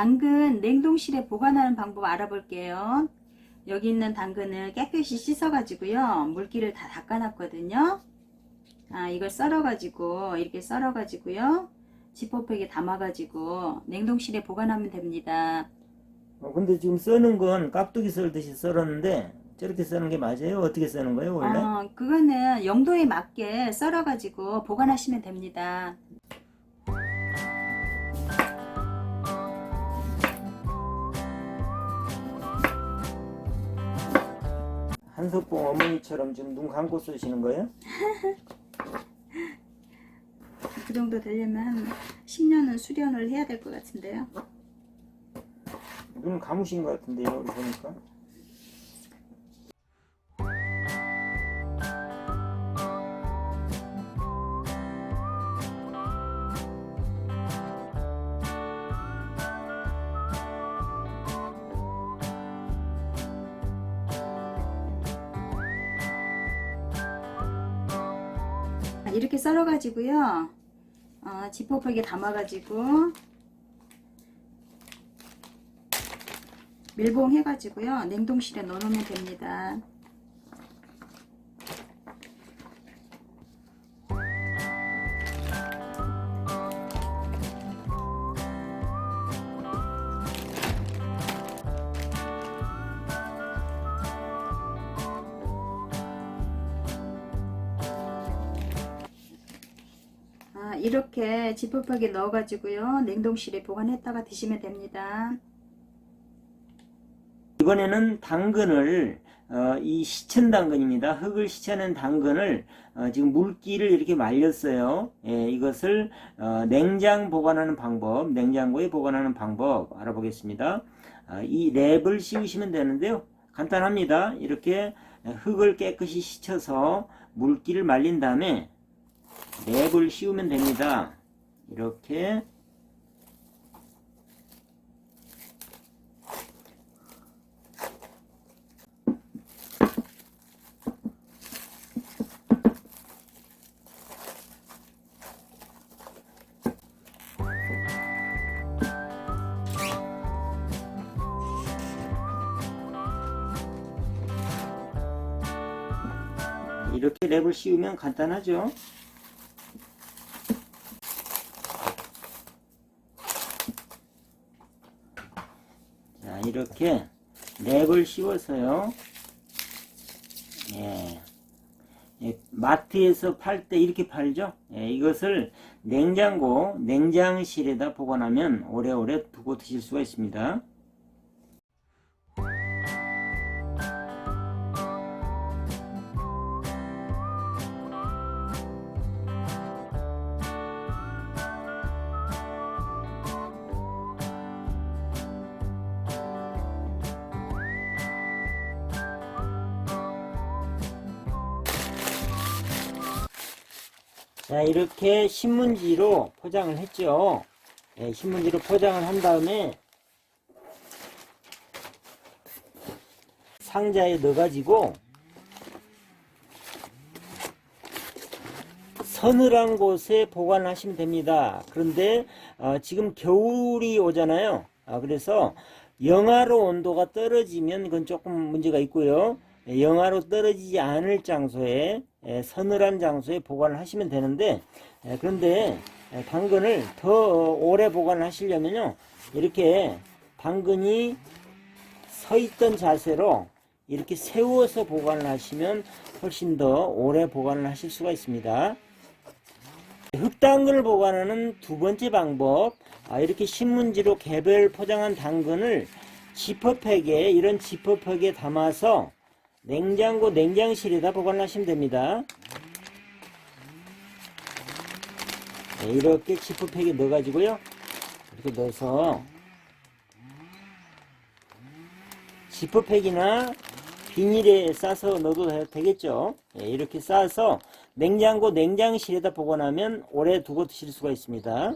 당근 냉동실에 보관하는 방법 알아볼게요. 여기 있는 당근을 깨끗이 씻어가지고요. 물기를 다 닦아놨거든요. 아, 이걸 썰어가지고, 이렇게 썰어가지고요. 지퍼백에 담아가지고, 냉동실에 보관하면 됩니다. 어, 근데 지금 써는 건 깍두기 썰듯이 썰었는데 저렇게 써는 게 맞아요? 어떻게 써는 거예요 원래? 어, 그거는 용도에 맞게 썰어가지고 보관하시면 됩니다. 한석봉 어머니처럼 지금 눈 감고 쓰시는 거예요? 그 정도 되려면 한 10년은 수련을 해야 될 것 같은데요. 눈 감으신 것 같은데요 여기 보니까 이렇게 썰어가지고요. 어, 지퍼백에 담아가지고 밀봉 해가지고요. 냉동실에 넣어놓으면 됩니다. 이렇게 지퍼백에 넣어가지고요. 냉동실에 보관했다가 드시면 됩니다. 이번에는 당근을 어, 이 시천 당근입니다. 흙을 시쳐낸 당근을 어, 지금 물기를 이렇게 말렸어요. 예, 이것을 어, 냉장 보관하는 방법, 냉장고에 보관하는 방법 알아보겠습니다. 아, 이 랩을 씌우시면 되는데요. 간단합니다. 이렇게 흙을 깨끗이 씻어서 물기를 말린 다음에 랩을 씌우면 됩니다. 이렇게 이렇게 랩을 씌우면 간단하죠. 자, 이렇게 랩을 씌워서요. 예. 예, 마트에서 팔 때 이렇게 팔죠. 예, 이것을 냉장고, 냉장실에다 보관하면 오래오래 두고 드실 수가 있습니다. 자, 이렇게 신문지로 포장을 했죠. 예, 신문지로 포장을 한 다음에 상자에 넣어가지고 서늘한 곳에 보관하시면 됩니다. 그런데 어, 지금 겨울이 오잖아요. 아, 그래서 영하로 온도가 떨어지면 그건 조금 문제가 있고요. 예, 영하로 떨어지지 않을 장소에 예, 서늘한 장소에 보관을 하시면 되는데 예, 그런데 예, 당근을 더 오래 보관을 하시려면요 이렇게 당근이 서 있던 자세로 이렇게 세워서 보관을 하시면 훨씬 더 오래 보관을 하실 수가 있습니다. 흙당근을 보관하는 두 번째 방법 아, 이렇게 신문지로 개별 포장한 당근을 지퍼팩에 이런 지퍼팩에 담아서 냉장고 냉장실에다 보관하시면 됩니다. 네, 이렇게 지퍼팩에 넣어가지고요. 이렇게 넣어서 지퍼팩이나 비닐에 싸서 넣어도 되겠죠. 네, 이렇게 싸서 냉장고 냉장실에다 보관하면 오래 두고 드실 수가 있습니다.